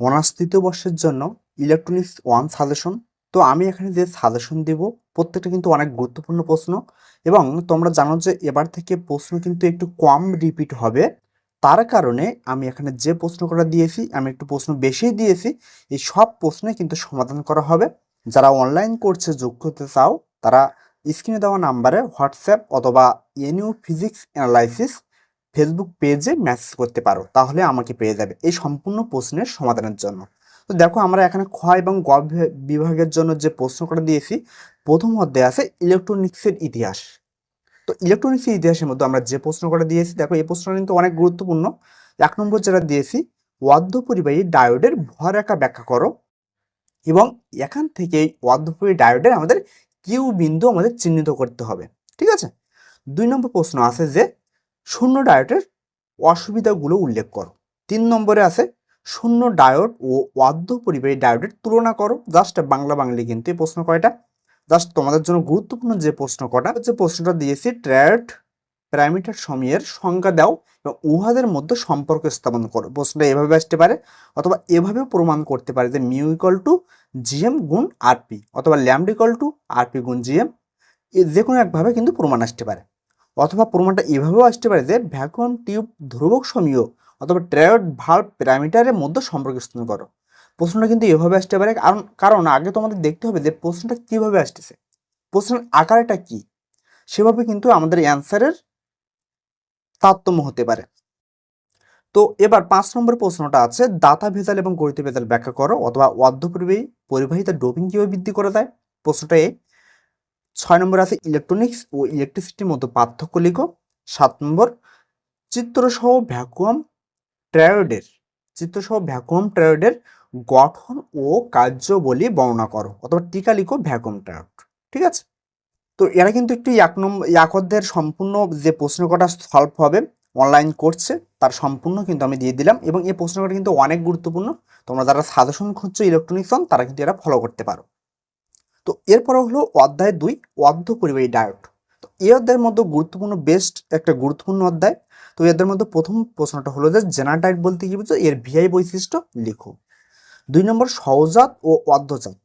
Honours তৃতীয় বর্ষের জন্য ইলেকট্রনিক্স ওয়ান সাজেশন তো আমি এখানে যে সাজেশন দেব, প্রত্যেকটা কিন্তু অনেক গুরুত্বপূর্ণ প্রশ্ন এবং তোমরা জানো যে এবার থেকে প্রশ্ন কিন্তু একটু কম রিপিট হবে। তার কারণে আমি এখানে যে প্রশ্ন করা দিয়েছি, আমি একটু প্রশ্ন বেশি দিয়েছি, এই সব প্রশ্নে কিন্তু সমাধান করা হবে। যারা অনলাইন কোর্সে যোগ করতে চাও, তারা স্ক্রিনে দেওয়া নাম্বারে হোয়াটসঅ্যাপ অথবা এনইউ ফিজিক্স অ্যানালাইসিস ফেসবুক পেজে মেসেজ করতে পারো, তাহলে আমাকে পেয়ে যাবে এই সম্পূর্ণ প্রশ্নের সমাধানের জন্য। তো দেখো আমরা এখানে খ এবং গ বিভাগের জন্য যে প্রশ্ন করে দিয়েছি, প্রথম অধ্যায় আছে ইলেকট্রনিক্সের ইতিহাস। তো ইলেকট্রনিক্সের ইতিহাসের মধ্যে আমরা যে প্রশ্ন করে দিয়েছি, দেখো এই প্রশ্নটা কিন্তু অনেক গুরুত্বপূর্ণ। এক নম্বর যেটা দিয়েছি ওয়াদ্য পরিবাহী ডায়োডের ভররেখা ব্যাখ্যা করো এবং এখান থেকে ওয়াদ্যপরিবাহী ডায়োডের আমাদের কিউ বিন্দু আমাদের চিহ্নিত করতে হবে, ঠিক আছে? দুই নম্বর প্রশ্ন আছে যে শূন্য ডায়োডের অসুবিধাগুলো উল্লেখ করো। তিন নম্বরে আছে, শূন্য ডায়োড ও ওয়াদ্য পরিবাহী ডায়োডের তুলনা করো। জাস্ট বাংলা বাংলি কিন্তু এই প্রশ্ন কয়টা? জাস্ট তোমাদের জন্য গুরুত্বপূর্ণ যে প্রশ্ন কটা, যে প্রশ্নটা দিয়েছি ট্র্যাড প্যারামিটার সময়ের সংজ্ঞা দাও এবং উহাদের মধ্যে সম্পর্ক স্থাপন করো। প্রশ্নটা এভাবে আসতে পারে অথবা এভাবেও প্রমাণ করতে পারে যে মিউ ইকাল টু জিএম গুণ আরপি অথবা ল্যামড ইকাল টু আরপি গুণ জিএম যে কোনো একভাবে কিন্তু প্রমাণ আসতে পারে। অথবা প্রমাণটা এভাবেও আসতে পারে যে ভ্যাকুয়াম টিউব ধ্রুবক সমীয় অথবা ট্রায়োড ভাল্ব প্যারামিটারের মধ্যে সম্পর্ক স্থাপন করো। প্রশ্নটা কিন্তু এভাবে আসতে পারে, কারণ কারণ আগে তোমাদের দেখতে হবে যে প্রশ্নটা কীভাবে আসতেছে। প্রশ্নের আকারটা কি? সেভাবে কিন্তু আমাদের অ্যান্সারের তারতম্য হতে পারে। তো এবার পাঁচ নম্বর প্রশ্নটা আছে, দাতা ভেজাল এবং গণিত ভেজাল ব্যাখ্যা করো অথবা অর্ধ পরিবাহী পরিবাহিতা ডোপিং কীভাবে বৃদ্ধি করা যায়? প্রশ্নটা এ ছয় নম্বর আছে ইলেকট্রনিক্স ও ইলেকট্রিসিটির মতো পার্থক্য লিখো। সাত নম্বর, চিত্রসহ ভ্যাকুয়াম ট্রায়োডের চিত্রসহ ভ্যাকুয়াম ট্রায়োডের গঠন ও কার্যবলী বর্ণনা করো, অথবা টিকা লিখো ভ্যাকুয়াম ট্রায়োড ঠিক আছে? তো এরা কিন্তু একটু এক নম্বর এক সম্পূর্ণ যে প্রশ্ন কটা সলভ হবে অনলাইন করছে, তার সম্পূর্ণ কিন্তু আমি দিয়ে দিলাম, এবং এই প্রশ্ন কটা কিন্তু অনেক গুরুত্বপূর্ণ। তোমরা যারা সাজেশন খুঁজছো ইলেকট্রনিক্স অন তারা কিন্তু এরা ফলো করতে পারো। তো এরপরে হলো অধ্যায় দুই, অর্ধ পরিবাহী ডায়োড তো এই অধ্যায়ের মধ্যে গুরুত্বপূর্ণ বেস্ট একটা গুরুত্বপূর্ণ অধ্যায়। তো এদের মধ্যে প্রথম প্রশ্নটা হলো যে জেনাটাইট বলতে কি বুঝছ? এর ভিআই বৈশিষ্ট্য লিখো। দুই নম্বর, সহজাত ও অর্ধজাত।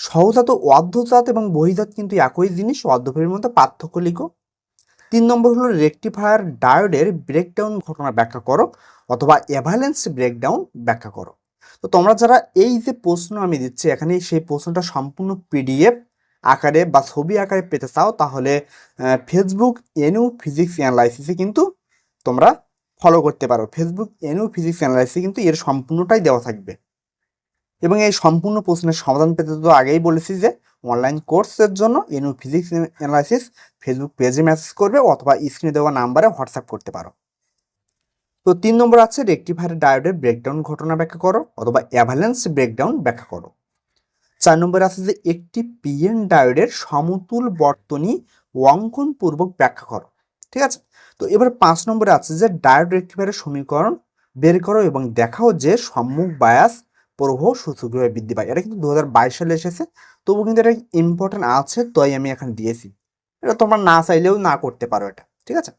সহজাত ও অর্ধজাত এবং বহিজাত কিন্তু একই জিনিস অর্ধপরির মধ্যে পার্থক্য লিখো। তিন নম্বর হলো রেকটিফায়ার ডায়োডের ব্রেকডাউন ঘটনা ব্যাখ্যা করো, অথবা এভালেন্স ব্রেকডাউন ব্যাখ্যা করো। তো তোমরা যারা এই যে প্রশ্ন আমি দিচ্ছি, এখানে সেই প্রশ্নটা সম্পূর্ণ পিডিএফ আকারে বা ছবি আকারে পেতে চাও, তাহলে ফেসবুক এনইউ ফিজিক্স অ্যানালাইসিসে কিন্তু তোমরা ফলো করতে পারো। ফেসবুক এনইউ ফিজিক্স অ্যানালাইসিসে কিন্তু এর সম্পূর্ণটাই দেওয়া থাকবে। এবং এই সম্পূর্ণ প্রশ্নের সমাধান পেতে তো আগেই বলেছি যে অনলাইন কোর্সের জন্য এনইউ ফিজিক্স অ্যানালাইসিস ফেসবুক পেজে মেসেজ করবে অথবা স্ক্রিনে দেওয়া নাম্বারে হোয়াটসঅ্যাপ করতে পারো। তো তিন নম্বর আছে রেকটিফায়ার ডায়োডের ব্রেকডাউন ঘটনা ব্যাখ্যা করো অথবা অ্যাভালেন্স ব্রেকডাউন ব্যাখ্যা করো। চার নম্বর আছে যে একটি পিএন ডায়োডের সমতুল বর্তনী অঙ্কন পূর্বক ব্যাখ্যা করো, ঠিক আছে? তো এবার পাঁচ নম্বরে আছে যে ডায়োড রেকটিফায়ারের সমীকরণ বের করো এবং দেখাও যে সম্মুখ বায়াস প্রবাহ সূচকীয়ভাবে বৃদ্ধি পায়। এটা কিন্তু দু হাজার বাইশ সালে এসেছে তবু কিন্তু এটা ইম্পর্টেন্ট আছে, তাই আমি এখানে দিয়েছি। এটা তোমরা না চাইলেও না করতে পারো এটা, ঠিক আছে?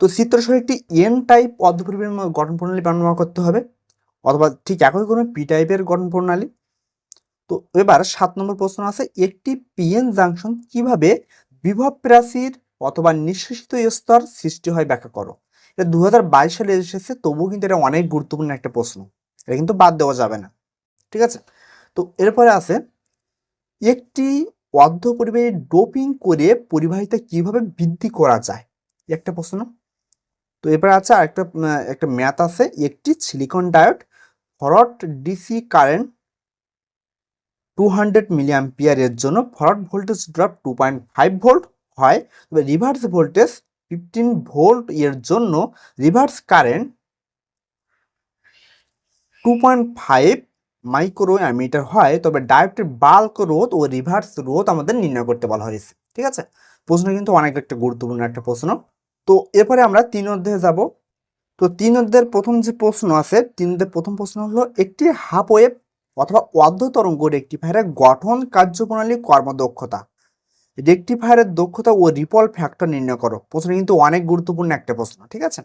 তো চিত্রসহ একটি এন টাইপ অর্ধপরিবের গঠন প্রণালী বর্ণনা করতে হবে, অথবা ঠিক একই কোনো পি টাইপের গঠন প্রণালী তো এবার সাত নম্বর প্রশ্ন আছে, একটি পিএন জাংশন কীভাবে বিভব প্রাচীর অথবা নিঃশেষিত স্তর সৃষ্টি হয় ব্যাখ্যা করো। এটা দু হাজার বাইশ সালে এসেছে, তবুও কিন্তু এটা অনেক গুরুত্বপূর্ণ একটা প্রশ্ন, এটা কিন্তু বাদ দেওয়া যাবে না, ঠিক আছে? তো এরপরে আছে, একটি অর্ধ পরিবাহী ডোপিং করে পরিবাহিতা কীভাবে বৃদ্ধি করা যায়? একটা প্রশ্ন। তো এবার আছে আরেকটা একটা ম্যাথ আছে, একটি silicon diode forward DC current two hundred মিলিয়াম্পিয়ারের জন্য forward voltage drop two point five volt হয়। তবে রিভার্স ভোল্টেজ ফিফটিন ভোল্ট এর জন্য reverse current two point five micro ammeter হয়। তবে ডায়োডটির বাল্ক রোধ ও রিভার্স রোধ আমাদের নির্ণয় করতে বলা হয়েছে। ঠিক আছে? প্রশ্ন কিন্তু অনেক একটা গুরুত্বপূর্ণ একটা প্রশ্ন। তো এরপরে আমরা তিন অধ্যায়ে যাব। তো তিন অধ্যায়ের প্রথম যে প্রশ্ন আছে, তিন অধ্যায়ের প্রথম প্রশ্ন হলো একটি হাফ ওয়েভ অথবা অর্ধ তরঙ্গ রেকটিফায়ারের গঠন কার্যপ্রণালী কর্মদক্ষতা। রেকটিফায়ারের দক্ষতা ও রিপল ফ্যাক্টর নির্ণয় করো। প্রশ্ন কিন্তু অনেক গুরুত্বপূর্ণ একটা প্রশ্ন, ঠিক আছে?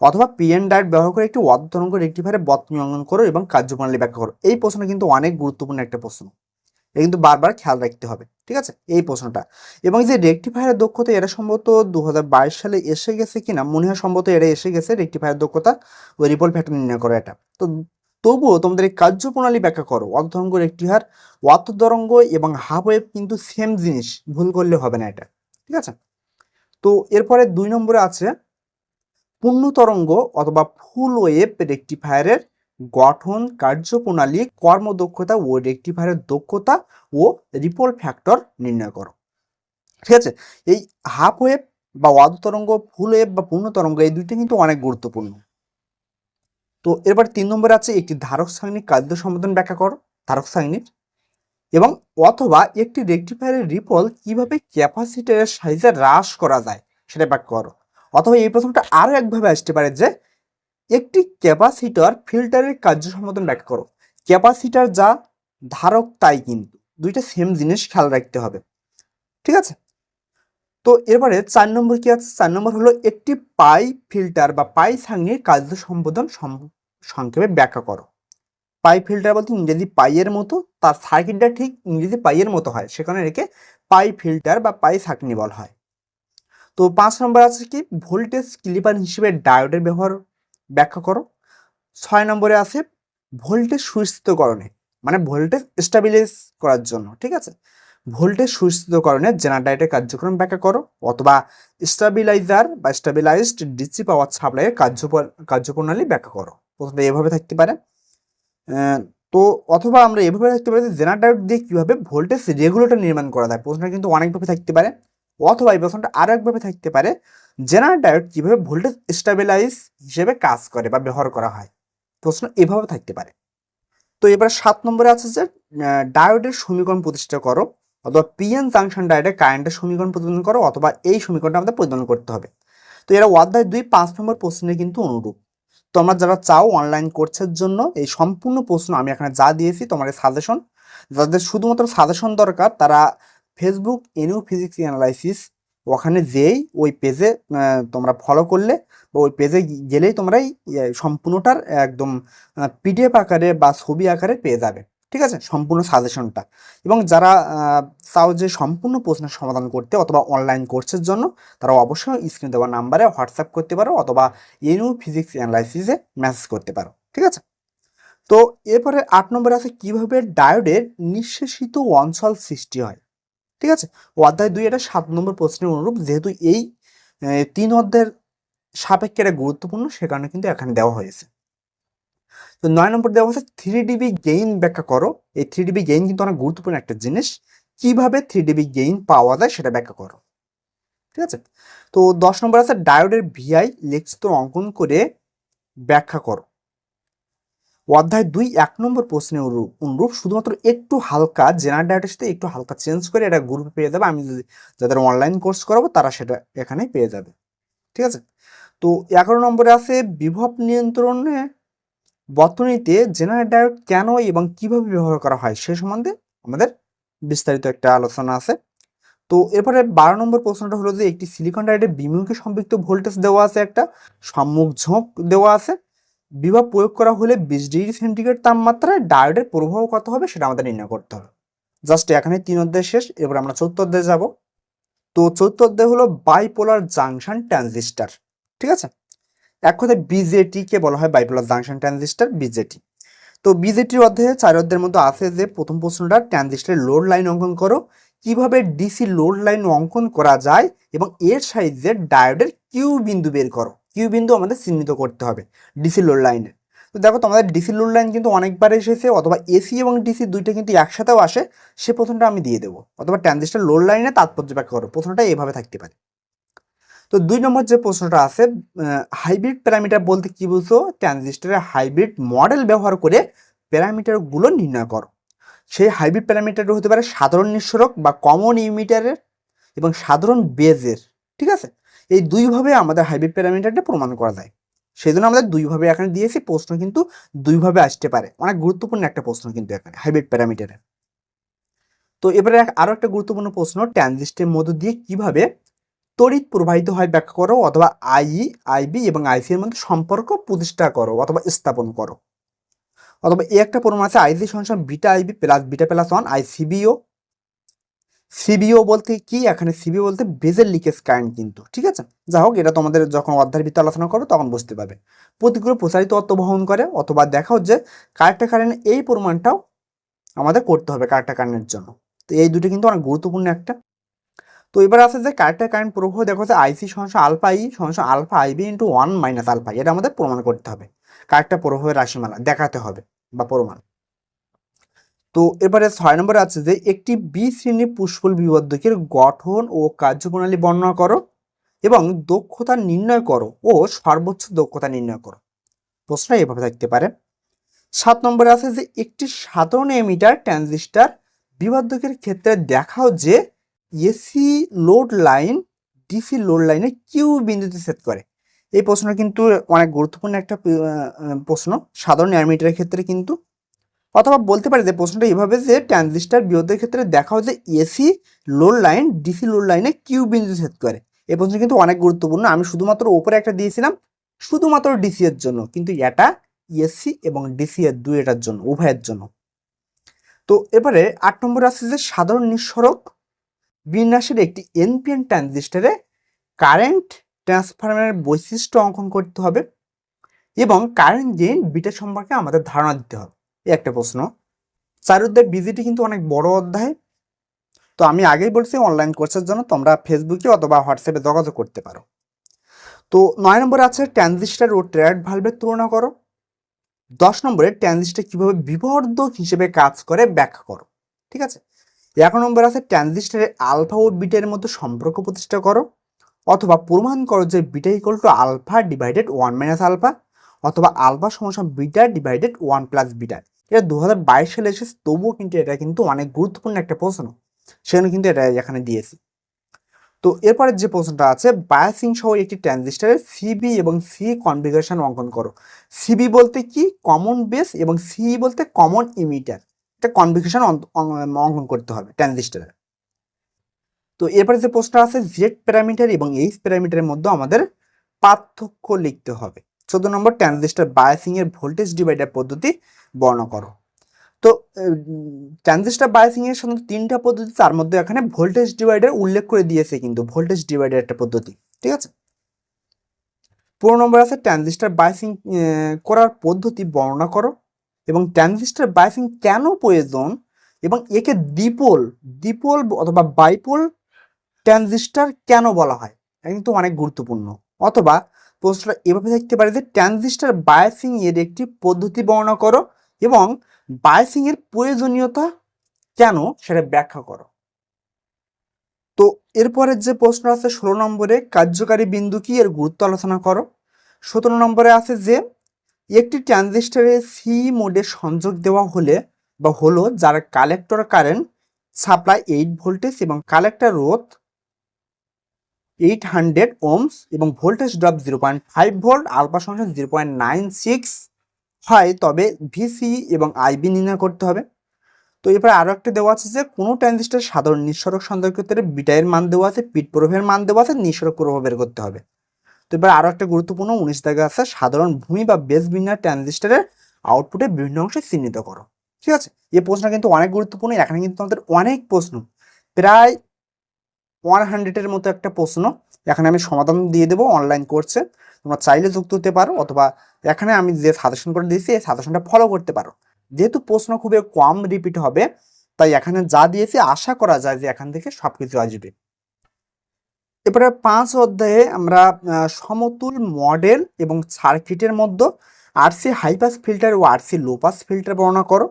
অথবা পিএন ডায়েট ব্যবহার করে একটি অর্ধ তরঙ্গ রেক্টিফায়ারে বর্তনী অঙ্কন করো এবং কার্যপ্রণালী ব্যাখ্যা করো। এই প্রশ্ন কিন্তু অনেক গুরুত্বপূর্ণ একটা প্রশ্ন। এটা কিন্তু বারবার খেয়াল রাখতে হবে, ঠিক আছে? এই প্রশ্নটা। এবং যে রেক্টিফায়ারের দক্ষতা, এটা সম্ভবত দু হাজার বাইশ সালে এসে গেছে কিনা? মনে হয় সম্ভবত এটা এসে গেছে রেক্টিফায়ার দক্ষতা ওই রিপোর্ট ফ্যাক্টর নির্ণয় করো এটা। তো তবুও তোমাদের এই কার্যপ্রণালী ব্যাখ্যা করো। অর্ধতরঙ্গ রেক্টিফায়ার, অর্ধতরঙ্গ এবং হাফ ওয়েভ কিন্তু সেম জিনিস, ভুল করলে হবে না এটা, ঠিক আছে? তো এরপরে দুই নম্বরে আছে পূর্ণ তরঙ্গ অথবা ফুল ওয়েভ রেক্টিফায়ারের গঠন, কার্যপ্রণালী, কর্মদক্ষতা ও রেক্টিফায়ারের দক্ষতা ও রিপোল ফ্যাক্টর নির্ণয় করো। ঠিক আছে? এই হাফ ওয়েভ বা ওয়াদ তরঙ্গ ফুল ওয়েভ বা পূর্ণ তরঙ্গ এই দুইটা কিন্তু অনেক গুরুত্বপূর্ণ। তো এরপর তিন নম্বরে আছে একটি ধারক সাংনিক কার্য সম্বোধন ব্যাখ্যা করো, ধারক সাংনিক এবং অথবা একটি রেক্টিফায়ারের রিপল কীভাবে ক্যাপাসিটারের সাইজে হ্রাস করা যায় সেটা ব্যাখ্যা করো। অথবা এই প্রথমটা আরও একভাবে আসতে পারে যে একটি ক্যাপাসিটর ফিল্টারের কার্য সম্বোধন ব্যাখ্যা করো। ক্যাপাসিটার যা ধারক তাই কিন্তু। দুইটা সেম জিনিস খেয়াল রাখতে হবে। ঠিক আছে? তো এরপরে চার নম্বর কি আছে? চার নম্বর হলো একটি পাই ফিল্টার বা পাই সাংনির কার্য সম্বোধন সম- সংক্ষেপে ব্যাখ্যা করো। পাই ফিল্টার বলতে ইংরেজি পাইয়ের মতো, তার সার্কিটটা ঠিক ইংরেজি পাইয়ের মতো হয়। সেখানে রেখে পাই ফিল্টার বা পাই সাকনি বলা হয়। তো পাঁচ নম্বর আছে কি? ভোল্টেজ ক্লিপার হিসেবে ডায়োডের ব্যবহার ব্যাখ্যা করো। ছয় নম্বরে আছে ভোল্টেজ সুস্থিতকরণে মানে ভোল্টেজ স্টাবিলাইজ করার জন্য, ঠিক আছে? ভোল্টেজ সুস্থিতকরণে জেনারেটরের কার্যক্রম ব্যাখ্যা করো, অথবা স্টাবিলাইজার বা স্টাবিলাইজড ডিসি পাওয়ার সাপ্লাইয়ের কার্য কার্যপ্রণালী ব্যাখ্যা করো। প্রথমে এভাবে থাকতে পারে। তো অথবা আমরা এভাবে থাকতে পারি যে জেনারেটর দিয়ে কীভাবে ভোল্টেজ রেগুলেটর নির্মাণ করা যায়, প্রশ্নটা কিন্তু অনেকভাবে থাকতে পারে। অথবা এই প্রশ্নটা আরও একভাবে থাকতে পারে জেনারেটর কীভাবে ভোল্টেজ স্টাবিলাইজ হিসেবে কাজ করে বা ব্যবহার করা হয়? প্রশ্ন এভাবে থাকতে পারে। তো এবার সাত নম্বরে আছে যে ডায়োডের সমীকরণ প্রতিষ্ঠা করো অথবা পিএন জাংশন ডায়োডের কারেন্টের সমীকরণ প্রতিপাদন করো অথবা এই সমীকরণটা আমাদের প্রতিপাদন করতে হবে। তো এরা অধ্যায় দুই পাঁচ নম্বর প্রশ্নে কিন্তু অনুরূপ। তোমরা যারা চাও অনলাইন কোর্সের জন্য, এই সম্পূর্ণ প্রশ্ন আমি এখানে যা দিয়েছি তোমার সাজেশন। যাদের শুধুমাত্র সাজেশন দরকার, তারা ফেসবুক এনইউ ফিজিক্স অ্যানালাইসিস ওখানে যেই ওই পেজে তোমরা ফলো করলে বা ওই পেজে গেলেই তোমরা এই ইয়ে, সম্পূর্ণটার একদম পিডিএফ আকারে বা ছবি আকারে পেয়ে যাবে। ঠিক আছে? সম্পূর্ণ সাজেশনটা এবং যারা চাও যে সম্পূর্ণ প্রশ্নের সমাধান করতে অথবা অনলাইন কোর্সের জন্য তারা অবশ্যই স্ক্রিন দেওয়া নাম্বারে হোয়াটসঅ্যাপ করতে পারো অথবা এনইউ ফিজিক্স অ্যানালাইসিসে মেসেজ করতে পারো। ঠিক আছে? তো এরপরে আট নম্বরে আছে কীভাবে ডায়োডের নিঃশেষিত অঞ্চল সৃষ্টি হয়? ঠিক আছে? অধ্যায় দুই এটা সাত নম্বর প্রশ্নের অনুরূপ, যেহেতু এই তিন অধ্যায়ের সাপেক্ষে এটা গুরুত্বপূর্ণ, সে কারণে কিন্তু এখানে দেওয়া হয়েছে। তো নয় নম্বর দেওয়া হচ্ছে থ্রি ডিবি গেইন ব্যাখ্যা করো। এই থ্রি ডিবি গেইন কিন্তু অনেক গুরুত্বপূর্ণ একটা জিনিস। কীভাবে থ্রি ডিবি গেইন পাওয়া যায় সেটা ব্যাখ্যা করো। ঠিক আছে? তো দশ নম্বর আছে, ডায়োডের ভিআই লেখচিত্র অঙ্কন করে ব্যাখ্যা করো। অধ্যায় দুই, এক নম্বর প্রশ্নের অনুরূপ শুধুমাত্র একটু হালকা জেনারেল ডায়োডের সাথে একটু হালকা চেঞ্জ করে এটা গ্রুপে পেয়ে যাবে। আমি যদি যাদের অনলাইন কোর্স করাবো, তারা সেটা এখানে পেয়ে যাবে। ঠিক আছে? তো এগারো নম্বরে আছে, বিভব নিয়ন্ত্রণে বর্তনীতে জেনারেল ডায়োড কেন এবং কীভাবে ব্যবহার করা হয় সে সম্বন্ধে আমাদের বিস্তারিত একটা আলোচনা আছে। তো এরপরে বারো নম্বর প্রশ্নটা হলো যে, একটি সিলিকন ডায়োডের বিমুখে সম্পৃক্ত ভোল্টেজ দেওয়া আছে একটা, সম্মুখ ঝোঁক দেওয়া আছে। বিভব প্রয়োগ করা হলে বিশ ডিগ্রি সেন্টিগ্রেড তাপমাত্রায় ডায়োডের প্রভাব কত হবে সেটা আমাদের নির্ণয় করতে হবে। জাস্ট এখানে তিন অধ্যায় শেষ, এবার আমরা চতুর্থ অধ্যায়ে যাব। তো চতুর্থ অধ্যায় হলো বাইপোলার জাংশন ট্রানজিস্টার ঠিক আছে? এক কথায় বিজেটি কে বলা হয় বাইপোলার জাংশন ট্রানজিস্টার বিজেটি তো বিজেটির অধ্যায়ে চার অধ্যায়ের মধ্যে আছে যে, প্রথম প্রশ্নটা ট্রানজিস্টারের লোড লাইন অঙ্কন করো। কীভাবে ডিসি লোড লাইন অঙ্কন করা যায় এবং এর সাইজে ডায়োডের কিউ বিন্দু বের করো। কিউ বিন্দু আমাদের চিহ্নিত করতে হবে ডিসি লোড লাইনের তো দেখো তোমাদের ডিসি লোড লাইন কিন্তু অনেকবার এসেছে, অথবা এসি এবং ডিসি দুইটা কিন্তু একসাথেও আসে, সে প্রথমটা আমি দিয়ে দেবো। অথবা ট্রানজিস্টার লোড লাইনে তাৎপর্য ব্যাখ্যা করো, প্রথমটা এভাবে থাকতে পারে। তো দুই নম্বর যে প্রশ্নটা আছে হাইব্রিড প্যারামিটার বলতে কি বুঝছ? ট্রানজিস্টারের হাইব্রিড মডেল ব্যবহার করে প্যারামিটারগুলো নির্ণয় করো। সেই হাইব্রিড প্যারামিটার হতে পারে সাধারণ নিঃসরক বা কমন ইউমিটারের এবং সাধারণ বেজের ঠিক আছে? এই দুইভাবে আমাদের হাইব্রিড প্যারামিটারটা প্রমাণ করা যায়। সেই জন্য আমাদের দুইভাবে এখানে দিয়েছি, প্রশ্ন কিন্তু দুইভাবে আসতে পারে। অনেক গুরুত্বপূর্ণ একটা প্রশ্ন কিন্তু এখানে, হাইব্রিড প্যারামিটারের তো এবারে এক- আরও একটা গুরুত্বপূর্ণ প্রশ্ন, ট্রানজিস্টের মধ্য দিয়ে কীভাবে তড়িৎ প্রবাহিত হয় ব্যাখ্যা করো অথবা আইই আইবি এবং আইসি এর মধ্যে সম্পর্ক প্রতিষ্ঠা করো অথবা স্থাপন করো। অথবা এই একটা প্রমাণ আছে, আইসি সমান beta IB plus beta plus one, ICBO CBO বলতে কি? এখানে সিবিও বলতে বেজের লিকেজ কারেন্ট কিন্তু, ঠিক আছে? যা হোক, এটা তোমাদের যখন অধ্যায়ের ভিত্তি আলোচনা করো তখন বুঝতে পারবে। প্রতিগুলো প্রসারিত অর্থ বহন করে, অথবা দেখা হচ্ছে কারেক্টা কারেন্ট এই প্রমাণটাও আমাদের করতে হবে কারেক্টা কারেন্টের জন্য। তো এই দুটো কিন্তু অনেক গুরুত্বপূর্ণ একটা। তো এবার আছে যে কারেক্টা কারেন্ট প্রবাহ, দেখো যে আইসি সমস্যা আলফা ই সমস্যা alpha IB into one minus alpha এটা আমাদের প্রমাণ করতে হবে। কারেক্টা প্রবাহের রাশিমালা, দেখাতে হবে বা প্রমাণ। তো এবারে ছয় নম্বরে আছে যে একটি বি শ্রেণি পুষ্পল বিবর্ধকের গঠন ও কার্যপ্রণালী বর্ণনা করো এবং দক্ষতা নির্ণয় করো ও সর্বোচ্চ দক্ষতা নির্ণয় করো। প্রশ্ন এভাবে থাকতে পারে। সাত নম্বরে আছে যে একটি সাধারণ এমিটার ট্রানজিস্টার বিবর্ধকের ক্ষেত্রে দেখাও যে AC load line DC load লাইনে কিউ বিন্দুতে সেট করে। এই প্রশ্ন কিন্তু অনেক গুরুত্বপূর্ণ একটা প্রশ্ন। সাধারণ অ্যামিটারের ক্ষেত্রে কিন্তু অথবা বলতে পারি যে প্রশ্নটা এভাবে যে ট্রানজিস্টার বিরোধের ক্ষেত্রে দেখাও যে AC load line DC load লাইনে কিউ বিন্দু সেট করে। এই প্রশ্ন কিন্তু অনেক গুরুত্বপূর্ণ। আমি শুধুমাত্র ওপরে একটা দিয়েছিলাম, শুধুমাত্র ডিসি এর জন্য, কিন্তু এটা এসি এবং ডিসি এর দুই এটার জন্য, উভয়ের জন্য। তো এবারে আট নম্বর আছে যে সাধারণ নিঃসরক বিন্যাসের একটি এনপিএন ট্রানজিস্টারে কারেন্ট ট্রান্সফরমারের বৈশিষ্ট্য অঙ্কন করতে হবে এবং কারেন্ট গেইন বিটা সম্পর্কে আমাদের ধারণা দিতে হবে। এই একটা প্রশ্ন। চার অধ্যায় বিজিটি কিন্তু অনেক বড় অধ্যায়। তো আমি আগেই বলছি অনলাইন কোর্সের জন্য তোমরা ফেসবুকে অথবা হোয়াটসঅ্যাপে যোগাযোগ করতে পারো। তো নয় নম্বরে আছে, ট্রানজিস্টার ও ট্রেড ভালভের তুলনা করো। দশ নম্বরে, ট্রানজিস্টার কীভাবে বিবর্ধক হিসেবে কাজ করে ব্যাখ্যা করো। ঠিক আছে? এগারো নম্বর আছে, ট্রানজিস্টারের আলফা ও বিটের মধ্যে সম্পর্ক প্রতিষ্ঠা করো। অথবা প্রমাণ করো যে beta equal to alpha divided one minus alpha, অথবা আলফা সমস্যা beta divided one plus beta. এটা দু হাজার বাইশ সালে এসেছে, তবুও কিন্তু এটা কিন্তু অনেক গুরুত্বপূর্ণ একটা প্রশ্ন। সেখানে কিন্তু এটা এখানে দিয়েছি। তো এরপরে যে প্রশ্নটা আছে, বায়াসিং সহ একটি ট্রানজিস্টারের সিবি এবং সি কনফিগারেশন অঙ্কন করো। সিবি বলতে কি? কমন বেস এবং সি বলতে কমন ইমিটার। এটা কনফিগারেশন অঙ্কন করতে হবে ট্রানজিস্টারের তো এরপরে যে প্রশ্নটা আছে জেড প্যারামিটার এবং এইচ প্যারামিটারের মধ্যে আমাদের পার্থক্য লিখতে হবে। চোদ্দ নম্বর ট্রানজিস্টার বায়াসিং এর ভোল্টেজ ডিভাইডার পদ্ধতি বর্ণনা করো। তো ট্রানজিস্টার বায়াসিং এর সাধারণত তিনটা পদ্ধতি, তার মধ্যে এখানে ভোল্টেজ ডিভাইডার উল্লেখ করে দিয়েছে কিন্তু ভোল্টেজ ডিভাইডার একটা পদ্ধতি, ঠিক আছে? পনেরো নম্বর আছে, ট্রানজিস্টার বায়াসিং করার পদ্ধতি বর্ণনা করো এবং ট্রানজিস্টার বায়াসিং কেন প্রয়োজন এবং একে দ্বিপোল দ্বিপোল অথবা বাইপোল ট্রানজিস্টার কেন বলা হয়? এটা কিন্তু অনেক গুরুত্বপূর্ণ। অথবা প্রশ্নটা এভাবে দেখতে পারে যে ট্রানজিস্টার বায়াসিং এর একটি পদ্ধতি বর্ণনা করো এবং বায়াসিং এর প্রয়োজনীয়তা কেন সেটা ব্যাখ্যা করো। তো এরপরে যে প্রশ্ন আছে ষোলো নম্বরে কার্যকারী বিন্দু কি এর গুরুত্ব আলোচনা করো। সতেরো নম্বরে আছে যে একটি ট্রানজিস্টারে সি মোডে সংযোগ দেওয়া হলে বা হলো যার collector current supply eight voltage এবং কালেক্টর রোধ এইট হান্ড্রেড ওমস এবং voltage drop zero point five volt alpha সংখ্যা জিরো পয়েন্ট নাইন সিক্স হয়, তবে ভিসি এবং আইবি নির্ণয় করতে হবে। তো এরপরে আরও একটা দেওয়া আছে যে, কোনো ট্রানজিস্টার সাধারণ নিঃসরক সন্দেহের ক্ষেত্রে বিটায়ের মান দেওয়া আছে, পিট প্রভাবের মান দেওয়া আছে নিঃসরক প্রভাব বের করতে হবে। তো এবার আরও একটা গুরুত্বপূর্ণ উনিশ দাগে আছে, সাধারণ ভূমি বা বেস বিন্যাস ট্রানজিস্টারের আউটপুটে বিভিন্ন অংশে চিহ্নিত করো। ঠিক আছে? এই প্রশ্নটা কিন্তু অনেক গুরুত্বপূর্ণ, এখানে কিন্তু আমাদের অনেক প্রশ্ন। প্রায় ওয়ান হান্ড্রেডের মতো একটা প্রশ্ন। এখানে আমি সমাধান দিয়ে দেবো অনলাইন কোর্সে তোমরা চাইলে যুক্ত হতে পারো অথবা এখানে আমি যে সাজেশন করে দিয়েছি, এই সাজেশনটা ফলো করতে পারো। যেহেতু প্রশ্ন খুবই কম রিপিট হবে, তাই এখানে যা দিয়েছি আশা করা যায় যে এখান থেকে সব কিছু আসবে। এরপরে পাঁচ অধ্যায়ে আমরা সমতুল মডেল এবং সার্কিটের মধ্যে আরসি হাইপাস ফিল্টার ও আরসি লোপাস ফিল্টার বর্ণনা করো।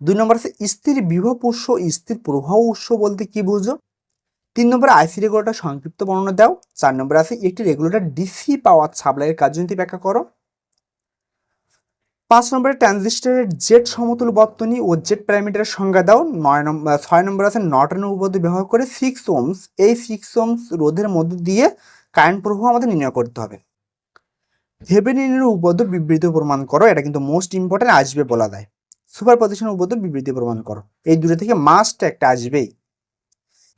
দুই নম্বর আছে স্থির বিভব উৎস, স্থির প্রবাহ উৎস বলতে কি বুঝো? তিন নম্বরে আইসি রেগুলেটর সংক্ষিপ্ত বর্ণনা দাও। চার নম্বরে আছে, একটি রেগুলেটর ডিসি পাওয়ার সাপ্লাইয়ের কার্যনীতি ব্যাখ্যা করো। পাঁচ নম্বরে ট্রানজিস্টারের জেট সমতুল বর্তনী ও জেট প্যারামিটারের সংজ্ঞা দাও। নয় নম্বর ছয় নম্বর আছে নর্টন উপপাদ্য ব্যবহার করে সিক্স ওমস এই সিক্স ওমস রোধের মধ্য দিয়ে কারেন্ট প্রবাহ আমাদের নির্ণয় করতে হবে। থেভেনিনের উপপাদ্য বিবৃতি প্রমাণ করো, এটা কিন্তু মোস্ট ইম্পর্টেন্ট আসবে বলা যায়। সুপার পজিশন উপপাদ্য বিবৃতি প্রমাণ করো। এই দুটো থেকে মাস্ট একটা আসবেই।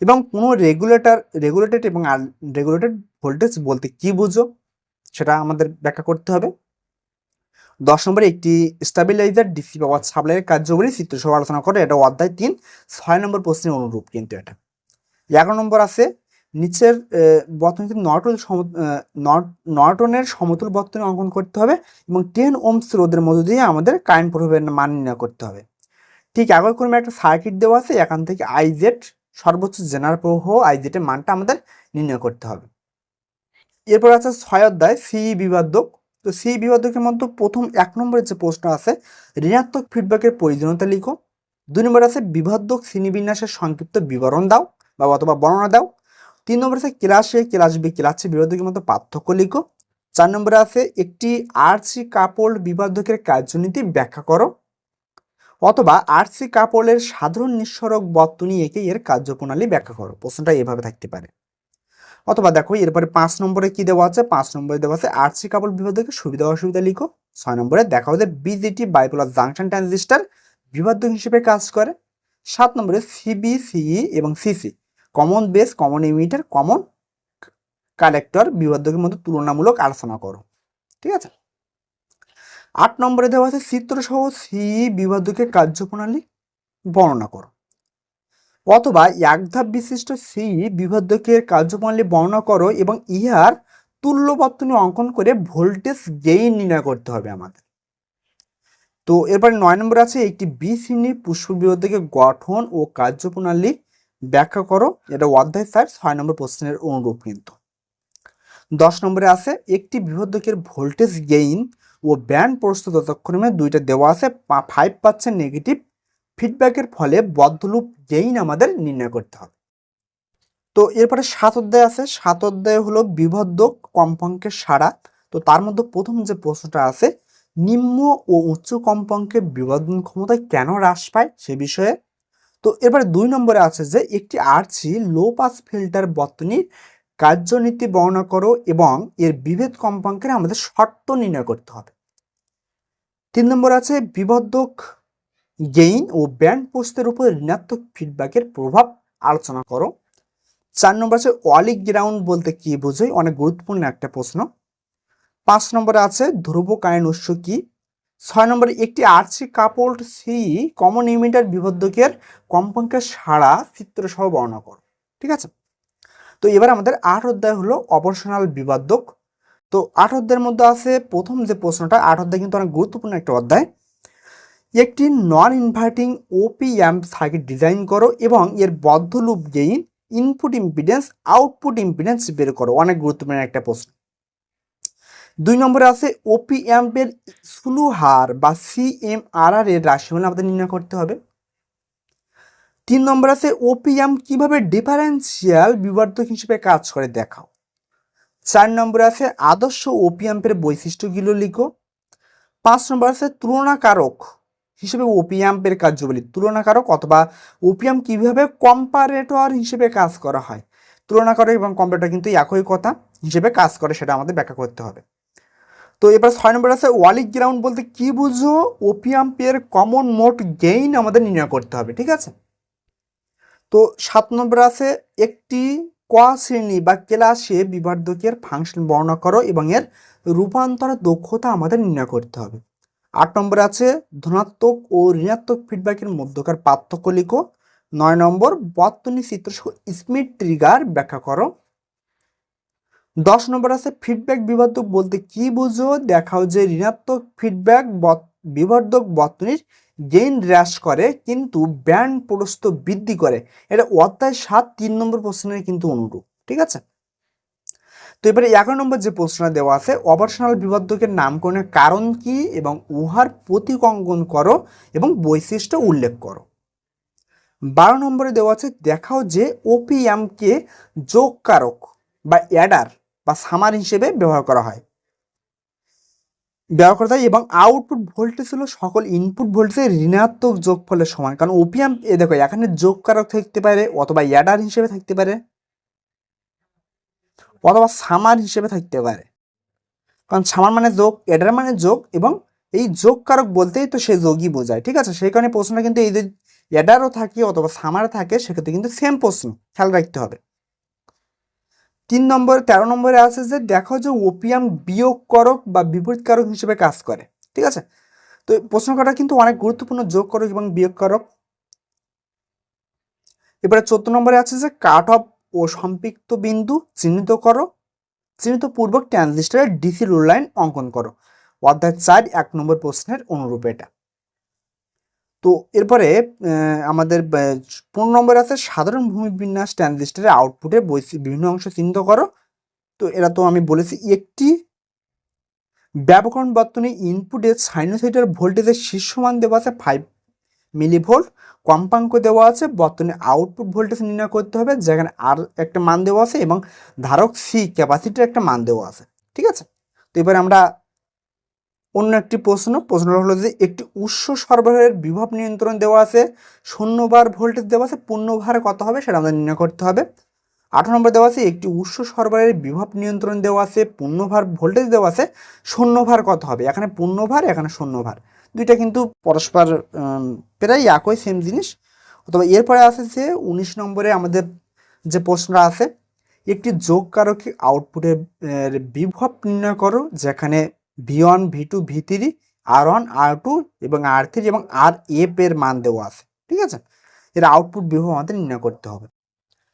এবং কোনো রেগুলেটর রেগুলেটেড এবং রেগুলেটেড ভোল্টেজ বলতে কি বুঝো? সেটা আমাদের ব্যাখ্যা করতে হবে। দশ নম্বরে একটি স্টাবিলাইজার ডিসি পাওয়ার সাপ্লাইয়ের কার্যকরী চিত্রসহ আলোচনা করে। এটা অধ্যায় তিন, ছয় নম্বর প্রশ্নের অনুরূপ কিন্তু এটা। এগারো নম্বর আছে, নিচের বর্তনী নর্টন নটনের সমতুল বর্তনী অঙ্কন করতে হবে এবং টেন ওমস রোদের মধ্য দিয়ে আমাদের কারেন্ট প্রভাবের মান নির্ণয় করতে হবে। ঠিক একই ক্রমে একটা সার্কিট দেওয়া আছে, এখান থেকে আইজেড সর্বোচ্চ জেনারেল প্রবাহ আইজেটের মানটা আমাদের নির্ণয় করতে হবে। এরপর আছে ছয় অধ্যায় সি বিবাদক। তো সি বিবাদকের মধ্যে প্রথম এক নম্বরের যে প্রশ্ন আছে, ঋণাত্মক ফিডব্যাকের প্রয়োজনীয়তা লিখো। দুই নম্বর আছে বিবাদক শ্রেণীবিন্যাসের সংক্ষিপ্ত বিবরণ দাও বা অথবা বর্ণনা দাও। তিন নম্বর আছে class A class B class C বিবাদকের মধ্যে পার্থক্য লিখো। চার নম্বরে আছে একটি আরসি কাপড় বিবাদকের কার্যনীতি ব্যাখ্যা করো। অথবা আরসি কাপড়ের সাধারণ নিঃসরক বর্তনী এঁকে এর কার্যপ্রণালী ব্যাখ্যা করো। প্রশ্নটা এভাবে থাকতে পারে। অথবা দেখো, এরপরে পাঁচ নম্বরে কি দেওয়া আছে? পাঁচ নম্বরে দেওয়া আছে আরসি কাপড় বিবাদকের সুবিধা অসুবিধা লিখো। ছয় নম্বরে দেখা হচ্ছে বিজিটি বাইপোলার জাংশন ট্রানজিস্টার বিবাদক হিসেবে কাজ করে। সাত নম্বরে সিবিসিই এবং CC common base common emitter common collector বিবাদকের মধ্যে তুলনামূলক আলোচনা করো। ঠিক আছে? আট নম্বরে দেওয়া আছে, চিত্রসহ সি বিবাদকের কার্যপ্রণালী বর্ণনা করো। অথবা একধাপ বিশিষ্ট সি বিবাদকের কার্যপ্রণালী বর্ণনা করো এবং ইহার তুল্য বর্তনী অঙ্কন করে ভোল্টেজ গেইন নির্ণয় করতে হবে আমাদের। তো এরপরে নয় নম্বর আছে, একটি বি শ্রেণির পুষ্প বিবাদকের গঠন ও কার্যপ্রণালী ব্যাখ্যা করো। এটা অধ্যায় স্যার ছয় নম্বর প্রশ্নের অনুরূপ কিন্তু। দশ নম্বরে আছে, একটি বিভোধকের ভোল্টেজ গেইন ও ব্যান্ড প্রস্তুত যতক্ষণে দুইটা দেওয়া আছে ফাইভ পার্সেন্ট নেগেটিভ ফিডব্যাকের ফলে বদ্ধলুপ গেইন আমাদের নির্ণয় করতে হবে। তো এরপরে সাত অধ্যায় আছে, সাত অধ্যায় হলো বিভদ্যক কম্পাঙ্কের সারা তো তার মধ্যে প্রথম যে প্রশ্নটা আছে, নিম্ন ও উচ্চ কম্পাঙ্কে বিবর্ধন ক্ষমতা কেন হ্রাস পায় সে বিষয়ে? তো এবারে দুই নম্বরে আছে যে, একটি আরসি লো পাস ফিল্টার বর্তনীর কার্যনীতি বর্ণনা করো এবং এর বিভেদ কম্পাঙ্কের আমাদের শর্ত নির্ণয় করতে হবে। তিন নম্বর আছে বিবদ্ধক গেইন ও ব্যান্ড পোস্টের উপর ঋণাত্মক ফিডব্যাকের প্রভাব আলোচনা করো। চার নম্বর আছে অলিক গ্রাউন্ড বলতে কি বোঝায়? অনেক গুরুত্বপূর্ণ একটা প্রশ্ন। পাঁচ নম্বরে আছে, ধ্রুব কায়ন উৎস কি? ছয় নম্বরে, একটি আরসি কাপড় সি কমন ইমিটার বিবদ্ধকের কম্পাঙ্কের সারা চিত্র সহ বর্ণনা করো। ঠিক আছে? তো এবার আমাদের আট অধ্যায় হলো অপারেশনাল বিবাদক। তো আট অধ্যায়ের মধ্যে আছে প্রথম যে প্রশ্নটা, আট অধ্যায় কিন্তু অনেক গুরুত্বপূর্ণ একটা অধ্যায়। একটি non inverting op amp circuit design করো এবং এর বদ্ধ loop gain input impedance output impedance বের করো। অনেক গুরুত্বপূর্ণ একটা প্রশ্ন। দুই নম্বরে আছে ওপি অ্যাম্পের স্লু হার বা সিএমআরআর এর রাশিমালা আমাদের নির্ণয় করতে হবে। তিন নম্বর আছে ওপিএম কীভাবে ডিফারেন্সিয়াল বিবর্ধক হিসেবে কাজ করে দেখাও। চার নম্বর আছে, আদর্শ ওপিএম্পের বৈশিষ্ট্যগুলো লিখো। পাঁচ নম্বর আছে, তুলনাকারক হিসেবে ওপিএম্পের কার্যবলী, তুলনাকারক অথবা ওপিএম কীভাবে কম্পারেটর হিসেবে কাজ করা হয়। তুলনাকারক এবং কম্পারেটর কিন্তু একই কথা হিসেবে কাজ করে, সেটা আমাদের ব্যাখ্যা করতে হবে। তো এবার ছয় নম্বর আছে, ওয়ালিক গ্রাউন্ড বলতে কি বুঝো? ওপিএম্পের কমন মোট গেইন আমাদের নির্ণয় করতে হবে, ঠিক আছে? তো সাত নম্বর আছে একটি ক শ্রেণি বা ক্লাসে বিবর্ধকের ফাংশন বর্ণনা করো এবং এর রূপান্তরের দক্ষতা আমাদের নির্ণয় করতে হবে। আট নম্বর আছে ধনাত্মক ও ঋণাত্মক ফিডব্যাকের মধ্যকার পার্থক্য লিখো। নয় নম্বর বর্তনী চিত্র স্মিথ ট্রিগার ব্যাখ্যা করো। দশ নম্বর আছে ফিডব্যাক বিবর্ধক বলতে কি বুঝো? দেখাও যে ঋণাত্মক ফিডব্যাক বিবর্ধক বর্তনীর গেইন হ্রাস করে, কিন্তু ব্যান্ড প্রস্ত বৃদ্ধি করে। এটা অধ্যায় সাত, তিন নম্বর প্রশ্নের কিন্তু অনুরূপ, ঠিক আছে? তো এবারে এগারো নম্বর যে প্রশ্নটা দেওয়া আছে অপারেশনাল বিবর্ধকের নামকরণের কারণ কি এবং উহার প্রতিকঙ্কন করো এবং বৈশিষ্ট্য উল্লেখ করো। বারো নম্বরে দেওয়া আছে, দেখাও যে ওপিএমকে যোগকারক বা অ্যাডার বা সামার হিসেবে ব্যবহার করা হয়। ব্যবহার করা যায় এবং আউটপুট ভোল্টেজ হলো সকল ইনপুট ভোল্টেজের ঋণাত্মক যোগফলের সমান। কারণ ওপিএম এ দেখো, এখানে যোগকারক থাকতে পারে অথবা অ্যাডার হিসেবে থাকতে পারে, অথবা সামার হিসেবে থাকতে পারে। কারণ সামার মানে যোগ অ্যাডার মানে যোগ, এবং এই যোগকারক বলতেই তো সে যোগই বোঝায়, ঠিক আছে? সেই কারণে প্রশ্নটা কিন্তু এই যে এডারও থাকে অথবা সামার থাকে, সেক্ষেত্রে কিন্তু সেম প্রশ্ন, খেয়াল রাখতে হবে। তিন নম্বর, তেরো নম্বরে আছে যে দেখো যে ওপিয়াম বিয়োগ করক বা বিপরীতকারক হিসেবে কাজ করে, ঠিক আছে? তো প্রশ্ন করা কিন্তু অনেক গুরুত্বপূর্ণ যোগ করক এবং বিয়োগ করক এবারে চোদ্দ নম্বরে আছে যে কাট অফ ও সম্পৃক্ত বিন্দু চিহ্নিত করো, চিহ্নিত পূর্বক ট্রানজিস্টারের ডিসি রুল লাইন অঙ্কন করো। অধ্যায় চার, এক নম্বর প্রশ্নের অনুরূপ এটা। তো এরপরে আমাদের পনেরো নম্বর আছে সাধারণ ভূমি বিন্যাস ট্রানজিস্টারের আউটপুটে বিভিন্ন অংশ চিহ্নিত করো। তো এরা তো আমি বলেছি একটি ব্যবকরণ বর্তনী ইনপুটে সাইনোসাইডার ভোল্টেজের শীর্ষমান দেওয়া আছে ফাইভ মিলিভোল্ট কম্পাঙ্ক দেওয়া আছে, বর্তনী আউটপুট ভোল্টেজ নির্ণয় করতে হবে, যেখানে আর একটা মান দেওয়া আছে এবং ধারক সি ক্যাপাসিটির একটা মান দেওয়া আছে। ঠিক আছে? তো এবারে আমরা অন্য একটি প্রশ্ন, প্রশ্নটা হলো যে একটি উৎস সরবরাহের বিভব নিয়ন্ত্রণ দেওয়া আছে শূন্যবার ভোল্টেজ দেওয়া আছে পূর্ণভার কত হবে সেটা আমাদের নির্ণয় করতে হবে। আঠারো নম্বর দেওয়া আছে, একটি উৎস সরবরাহের বিভব নিয়ন্ত্রণ দেওয়া আছে পূর্ণভার ভোল্টেজ দেওয়া আছে শূন্যভার কত হবে? এখানে পূর্ণভার এখানে শূন্যভার দুইটা কিন্তু পরস্পর প্রায় একই সেম জিনিস। অথবা এরপরে আছে যে উনিশ নম্বরে আমাদের যে প্রশ্নটা আছে, একটি যোগ কারকে আউটপুটের বিভব নির্ণয় করো, যেখানে V one V two V three R one R two এবং আর থ্রি এবং আর এফ এর মান দেওয়া আছে, ঠিক আছে? এর আউটপুট বিভব আমাদের নির্ণয় করতে হবে।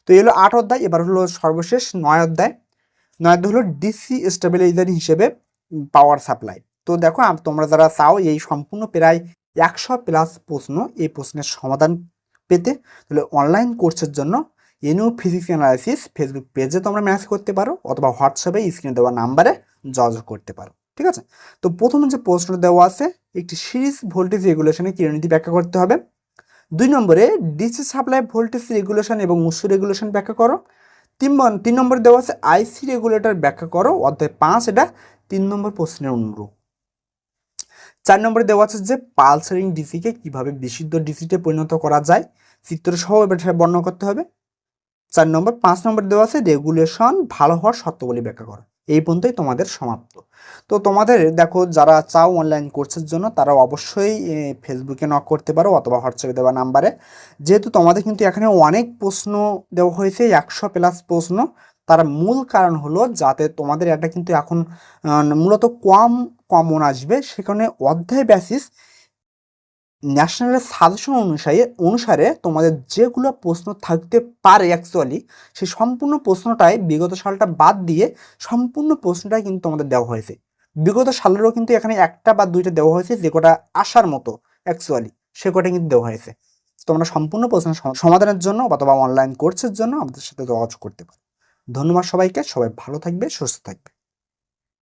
তো এলো আট অধ্যায়, এবার হলো সর্বশেষ নয় অধ্যায়। নয় অধ্যায় হলো ডিসি স্টেবিলাইজার হিসেবে পাওয়ার সাপ্লাই তো দেখো তোমরা যারা চাও এই সম্পূর্ণ প্রায় একশো প্লাস প্রশ্ন এই প্রশ্নের সমাধান পেতে, তাহলে অনলাইন কোর্সের জন্য এনও ফিজিক্স অ্যানালাইসিস ফেসবুক পেজে তোমরা ম্যাসেজ করতে পারো অথবা হোয়াটসঅ্যাপে স্ক্রিনে দেওয়া নাম্বারে যোগাযোগ করতে পারো। ঠিক আছে? তো প্রথমে যে প্রশ্ন দেওয়া আছে, একটি সিরিজ ভোল্টেজ রেগুলেশনে কিরণীতি ব্যাখ্যা করতে হবে। দুই নম্বরে ডিসি সাপ্লাই ভোল্টেজ রেগুলেশন এবং উৎস রেগুলেশন ব্যাখ্যা করো। তিন তিন নম্বরে দেওয়া আছে আইসি রেগুলেটর ব্যাখ্যা করো, অধ্যায় পাঁচ, এটা তিন নম্বর প্রশ্নের অনুরূপ। চার নম্বরে দেওয়া আছে যে পালসারিং ডিসিকে কীভাবে বিশুদ্ধ ডিসিতে পরিণত করা যায়, চিত্র সহ এবার বর্ণনা করতে হবে। চার নম্বর, পাঁচ নম্বর দেওয়া আছে রেগুলেশন ভালো হওয়ার শর্তাবলী ব্যাখ্যা করো। এই পর্যন্তই তোমাদের সমাপ্ত। তো তোমাদের দেখো যারা চাও অনলাইন কোর্সের জন্য তারা অবশ্যই ফেসবুকে নক করতে পারো অথবা হোয়াটসঅ্যাপে দেওয়া নাম্বারে। যেহেতু তোমাদের কিন্তু এখানে অনেক প্রশ্ন দেওয়া হয়েছে, একশো প্লাস প্রশ্ন। তার মূল কারণ হলো যাতে তোমাদের এটা কিন্তু এখন মূলত কম, কমন আসবে। সেখানে অধ্যায় বেসিস ন্যাশনালের সাজেশন অনুসারে অনুসারে তোমাদের যেগুলো প্রশ্ন থাকতে পারে অ্যাকচুয়ালি সেই সম্পূর্ণ প্রশ্নটাই বিগত সালটা বাদ দিয়ে সম্পূর্ণ প্রশ্নটাই কিন্তু তোমাদের দেওয়া হয়েছে। বিগত সালেরও কিন্তু এখানে একটা বা দুইটা দেওয়া হয়েছে, যে কটা আসার মতো অ্যাকচুয়ালি সে কটা কিন্তু দেওয়া হয়েছে। তোমরা সম্পূর্ণ প্রশ্ন সমাধানের জন্য অথবা অনলাইন কোর্সের জন্য আমাদের সাথে যোগাযোগ করতে পারো। ধন্যবাদ সবাইকে, সবাই ভালো থাকবে, সুস্থ থাকবে।